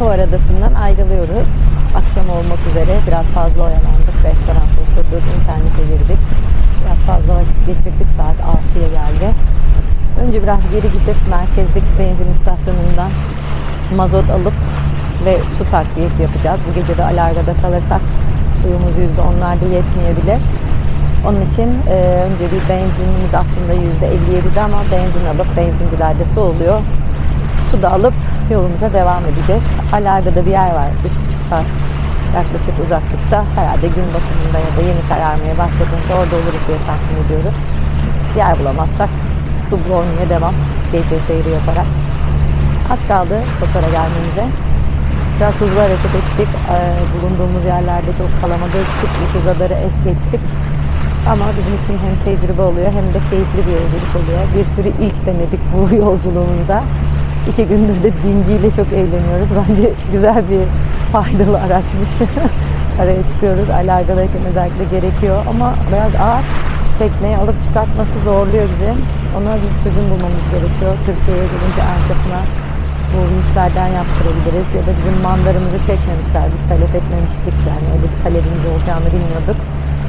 Kovar Adası'ndan ayrılıyoruz. Akşam olmak üzere biraz fazla oyalandık. Restoranda oturduk, internete girdik. Biraz fazla vakit geçirdik. Saat 6'ya geldi. Önce biraz geri gidip merkezdeki benzin istasyonundan mazot alıp ve su takviyesi yapacağız. Bu gece de Alarga'da kalırsak suyumuz %10'larda yetmeyebilir. Onun için e, önce bir benzinimiz aslında %57'de ama benzin alıp benzincilerde su oluyor. Su da alıp yolumuza devam edeceğiz. Alarga'da bir yer var. 3,5 saat yaklaşık uzaklıkta. Herhalde gün batımında ya da yeni kararmaya başladığında orada oluruz diye tahmin ediyoruz. Yer bulamazsak Dubrovnik'e devam. Gece seyri yaparak. Az kaldı Kotor'a gelmemize. Biraz hızlı hareket ettik. Ee, bulunduğumuz yerlerde çok kalamadık. Küçük adaları es geçtik. Ama bizim için hem tecrübe oluyor hem de keyifli bir yolculuk oluyor. Bir sürü ilk denedik bu yolculuğumuzda. İki gündür de dingiyle çok eğleniyoruz. Bence güzel bir faydalı araçmış. Araya çıkıyoruz. Alargadayken özellikle gerekiyor. Ama biraz ağır tekneyi alıp çıkartması zorluyor bizi. Ona bir çözüm bulmamız gerekiyor. Türkiye'ye gelince arkasına vinçlerden yaptırabiliriz. Ya da bizim mandarımızı çekmemişler. Biz talep etmemiştik. Yani öyle bir talebimiz olacağını bilmiyorduk.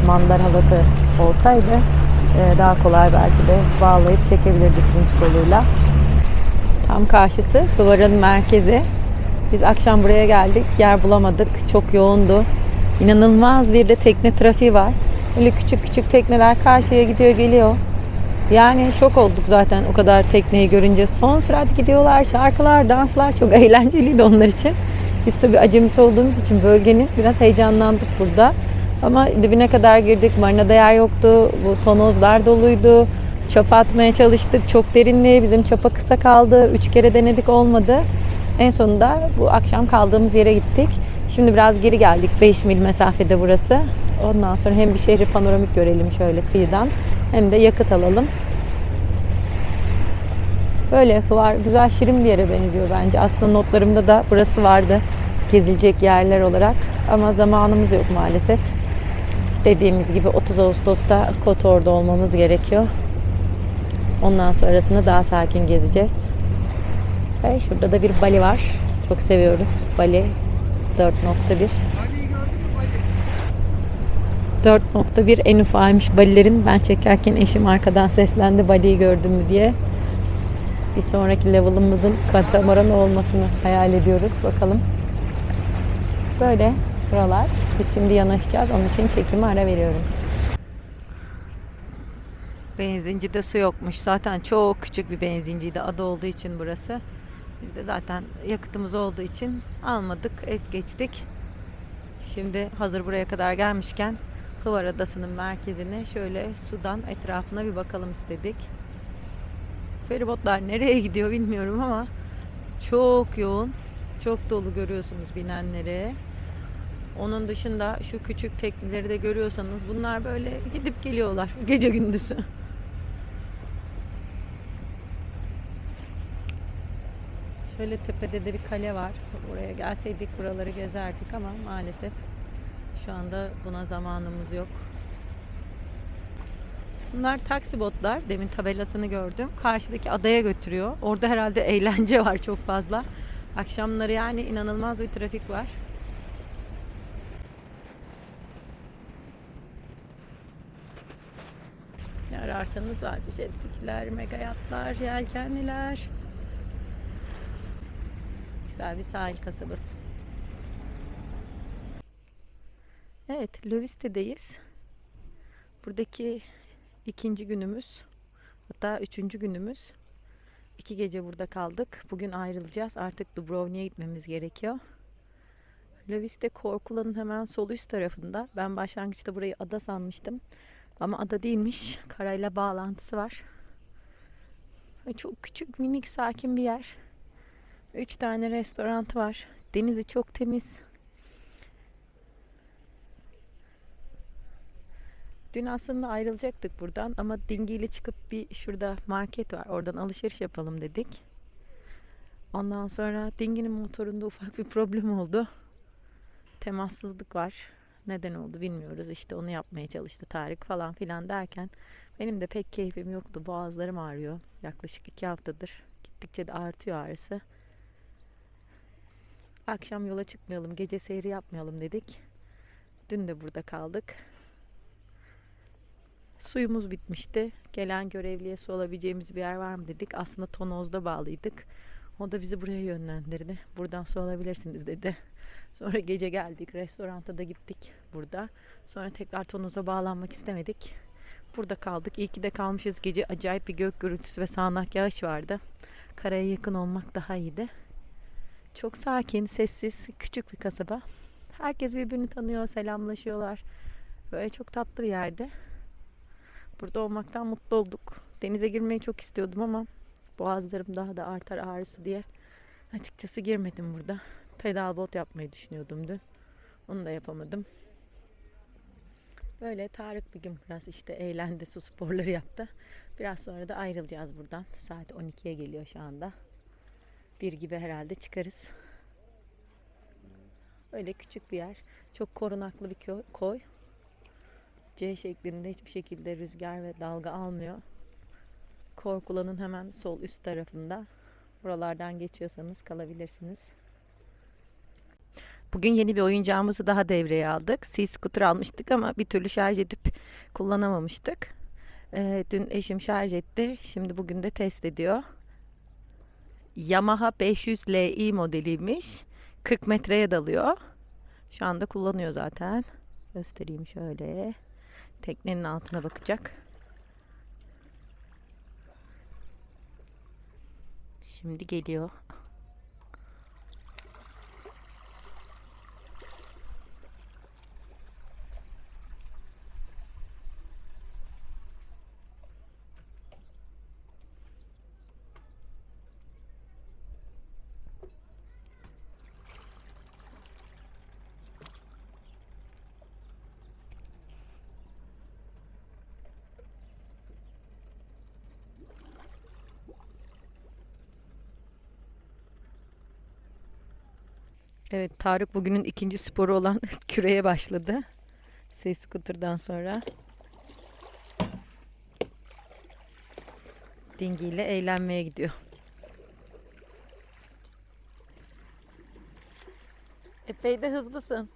Mandar halatı olsaydı e, daha kolay belki de bağlayıp çekebilirdik vinç koluyla. Tam karşısı Kıvar'ın merkezi. Biz akşam buraya geldik. Yer bulamadık. Çok yoğundu. İnanılmaz bir de tekne trafiği var. Öyle küçük küçük tekneler karşıya gidiyor geliyor. Yani şok olduk zaten o kadar tekneyi görünce. Son sürat gidiyorlar. Şarkılar, danslar çok eğlenceliydi onlar için. Biz tabii acemisi olduğumuz için bölgenin biraz heyecanlandık burada. Ama dibine kadar girdik. Marinada yer yoktu. Bu tonozlar doluydu. Çapa atmaya çalıştık. Çok derinliği. Bizim çapa kısa kaldı. Üç kere denedik olmadı. En sonunda bu akşam kaldığımız yere gittik. Şimdi biraz geri geldik. 5 mil mesafede burası. Ondan sonra hem bir şehri panoramik görelim şöyle kıyıdan hem de yakıt alalım. Böyle var. Güzel şirin bir yere benziyor bence. Aslında notlarımda da burası vardı. Gezilecek yerler olarak. Ama zamanımız yok maalesef. Dediğimiz gibi 30 Ağustos'ta Kotor'da olmamız gerekiyor. Ondan sonrasını daha sakin gezeceğiz. Ve şurada da bir Bali var. Çok seviyoruz. Bali 4.1. 4.1 en ufağıymış Balilerin. Ben çekerken eşim arkadan seslendi Bali'yi gördün mü diye. Bir sonraki level'ımızın katamaran olmasını hayal ediyoruz. Bakalım. Böyle buralar. Biz şimdi yanaşacağız. Onun için çekimi ara veriyorum. Benzincide su yokmuş. Zaten çok küçük bir benzinciydi. Ada olduğu için burası. Biz de zaten yakıtımız olduğu için almadık. Es geçtik. Şimdi hazır buraya kadar gelmişken Hıvar Adası'nın merkezine şöyle sudan etrafına bir bakalım istedik. Feribotlar nereye gidiyor bilmiyorum ama çok yoğun. Çok dolu görüyorsunuz binenleri. Onun dışında şu küçük tekneleri de görüyorsanız bunlar böyle gidip geliyorlar gece gündüzü. Şöyle tepede de bir kale var. Oraya gelseydik buraları gezerdik ama maalesef şu anda buna zamanımız yok. Bunlar taksi botlar. Demin tabelasını gördüm. Karşıdaki adaya götürüyor. Orada herhalde eğlence var çok fazla. Akşamları yani inanılmaz bir trafik var. Ararsanız var. Jet skiler, mega yatlar, yelkenliler. Güzel bir sahil kasabası. Evet, Loviste'deyiz. Buradaki ikinci günümüz, hatta üçüncü günümüz. İki gece burada kaldık. Bugün ayrılacağız. Artık Dubrovnik'e gitmemiz gerekiyor. Loviste Korkula'nın hemen sol üst tarafında. Ben başlangıçta burayı ada sanmıştım. Ama ada değilmiş. Karayla bağlantısı var. Çok küçük, minik, sakin bir yer. Üç tane restoran var. Denizi çok temiz. Dün aslında ayrılacaktık buradan ama dingiyle çıkıp bir şurada market var. Oradan alışveriş yapalım dedik. Ondan sonra dinginin motorunda ufak bir problem oldu. Temassızlık var. Neden oldu bilmiyoruz. İşte onu yapmaya çalıştı Tarık falan filan derken benim de pek keyfim yoktu. Boğazlarım ağrıyor. Yaklaşık iki haftadır. Gittikçe de artıyor ağrısı. Akşam yola çıkmayalım, gece seyri yapmayalım dedik. Dün de burada kaldık. Suyumuz bitmişti. Gelen görevliye su alabileceğimiz bir yer var mı dedik. Aslında Tonoz'da bağlıydık. O da bizi buraya yönlendirdi. Buradan su alabilirsiniz dedi. Sonra gece geldik. Restoranta da gittik burada. Sonra tekrar Tonoz'a bağlanmak istemedik. Burada kaldık. İyi ki de kalmışız. Gece acayip bir gök gürültüsü ve sağanak yağış vardı. Karaya yakın olmak daha iyiydi. Çok sakin, sessiz, küçük bir kasaba. Herkes birbirini tanıyor, selamlaşıyorlar. Böyle çok tatlı bir yerde. Burada olmaktan mutlu olduk. Denize girmeyi çok istiyordum ama boğazlarım daha da artar ağrısı diye açıkçası girmedim burada. Pedal bot yapmayı düşünüyordum dün. Onu da yapamadım. Böyle Tarık bir gün biraz işte eğlendi, su sporları yaptı. Biraz sonra da ayrılacağız buradan. Saat 12'ye geliyor şu anda. Bir gibi herhalde çıkarız. Öyle küçük bir yer. Çok korunaklı bir koy. C şeklinde hiçbir şekilde rüzgar ve dalga almıyor. Korkulanın hemen sol üst tarafında. Buralardan geçiyorsanız kalabilirsiniz. Bugün yeni bir oyuncağımızı daha devreye aldık. C-Scooter almıştık ama bir türlü şarj edip kullanamamıştık. Ee, dün eşim şarj etti. Şimdi bugün de test ediyor. Yamaha 500 Li modeliymiş. 40 metreye dalıyor. Şu anda kullanıyor zaten. Göstereyim şöyle. Teknenin altına bakacak. Şimdi geliyor. Evet Tarık bugünün ikinci sporu olan küreye başladı. Ses scooter'dan sonra. Dingiyle eğlenmeye gidiyor. Epey de hızlısın.